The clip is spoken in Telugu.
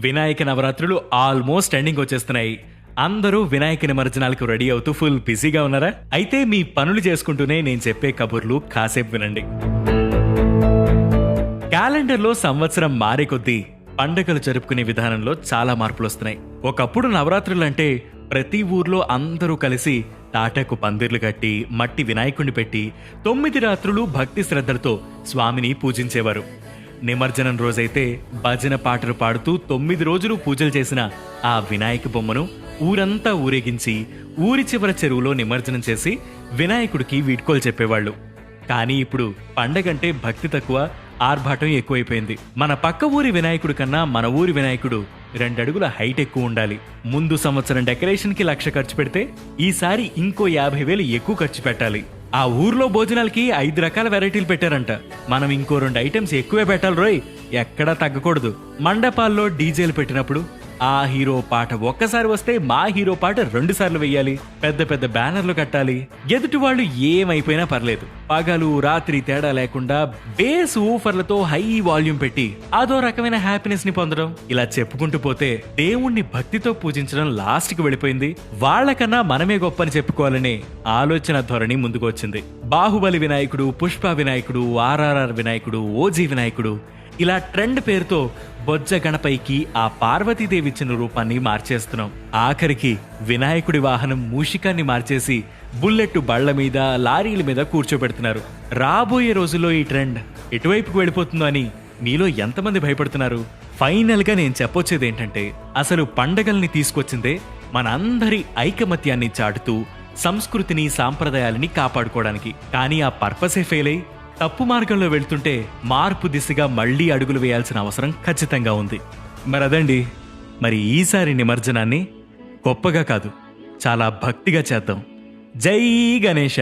వినాయక నవరాత్రులు ఆల్మోస్ట్ ఎండింగ్ వచ్చేస్తున్నాయి. అందరూ వినాయక నిమజ్జనాలకు రెడీ అవుతూ ఫుల్ బిజీగా ఉన్నారా? అయితే మీ పనులు చేసుకుంటూనే నేను చెప్పే కబుర్లు కాసేపు వినండి. క్యాలెండర్లో సంవత్సరం మారే కొద్దీ పండగలు జరుపుకునే విధానంలో చాలా మార్పులు వస్తున్నాయి. ఒకప్పుడు నవరాత్రులంటే ప్రతి ఊర్లో అందరూ కలిసి తాటాకు పందిర్లు కట్టి మట్టి వినాయకుడిని పెట్టి తొమ్మిది రాత్రులు భక్తి శ్రద్ధలతో స్వామిని పూజించేవారు. నిమజ్జనం రోజైతే భజన పాటలు పాడుతూ తొమ్మిది రోజులు పూజలు చేసిన ఆ వినాయక బొమ్మను ఊరంతా ఊరేగించి ఊరి చివర చెరువులో నిమజ్జనం చేసి వినాయకుడికి వీడ్కోలు చెప్పేవాళ్ళు. కానీ ఇప్పుడు పండగంటే భక్తి తక్కువ ఆర్భాటం ఎక్కువైపోయింది. మన పక్క ఊరి వినాయకుడు కన్నా మన ఊరి వినాయకుడు రెండడుగుల హైట్ ఎక్కువ ఉండాలి. ముందు సంవత్సరం డెకరేషన్కి లక్ష ఖర్చు పెడితే ఈసారి ఇంకో యాభై వేలు ఎక్కువ ఖర్చు పెట్టాలి. ఆ ఊర్లో భోజనాలకి ఐదు రకాల వెరైటీలు పెట్టారంట. మనం ఇంకో రెండు ఐటమ్స్ ఎక్కువే పెట్టాలి రోయ్. ఎక్కడా తగ్గకూడదు. మండపాల్లో డీజేలు పెట్టినప్పుడు ఆ హీరో పాట ఒక్కసారి వస్తే మా హీరో పాట రెండు సార్లు వెయ్యాలి. పెద్ద పెద్ద బ్యానర్లు కట్టాలి. ఎదుటి వాళ్ళు ఏమైపోయినా పర్లేదు. పగలు రాత్రి తేడా లేకుండా బేస్ ఊఫర్లతో హై వాల్యూమ్ పెట్టి అదో రకమైన హ్యాపీనెస్ని పొందడం. ఇలా చెప్పుకుంటూ పోతే దేవుణ్ణి భక్తితో పూజించడం లాస్ట్కి వెళ్ళిపోయింది. వాళ్ళకన్నా మనమే గొప్ప అని చెప్పుకోవాలనే ఆలోచన ధోరణి ముందుకు వచ్చింది. బాహుబలి వినాయకుడు పుష్ప వినాయకుడు ఆర్ఆర్ఆర్ వినాయకుడు ఓజీ వినాయకుడు ఇలా ట్రెండ్ పేరుతో బొజ్జ గణపైకి ఆ పార్వతీదేవి ఇచ్చిన రూపాన్ని మార్చేస్తున్నాం. ఆఖరికి వినాయకుడి వాహనం మూషికాన్ని మార్చేసి బుల్లెట్ బళ్ళ మీద లారీల మీద కూర్చోబెడుతున్నారు. రాబోయే రోజుల్లో ఈ ట్రెండ్ ఎటువైపుకు వెళ్ళిపోతుందో అని మీలో ఎంతమంది భయపడుతున్నారు? ఫైనల్గా నేను చెప్పొచ్చేది ఏంటంటే అసలు పండగల్ని తీసుకొచ్చిందే మనందరి ఐకమత్యాన్ని చాటుతూ సంస్కృతిని సాంప్రదాయాలని కాపాడుకోవడానికి. కానీ ఆ పర్పసే ఫెయిల్ అయి తప్పు మార్గంలో వెళ్తుంటే మార్పు దిశగా మళ్ళీ అడుగులు వేయాల్సిన అవసరం ఖచ్చితంగా ఉంది. మరి అదండి మరి ఈసారి నిమజ్జనాన్ని గొప్పగా కాదు చాలా భక్తిగా చేద్దాం. జై గణేష!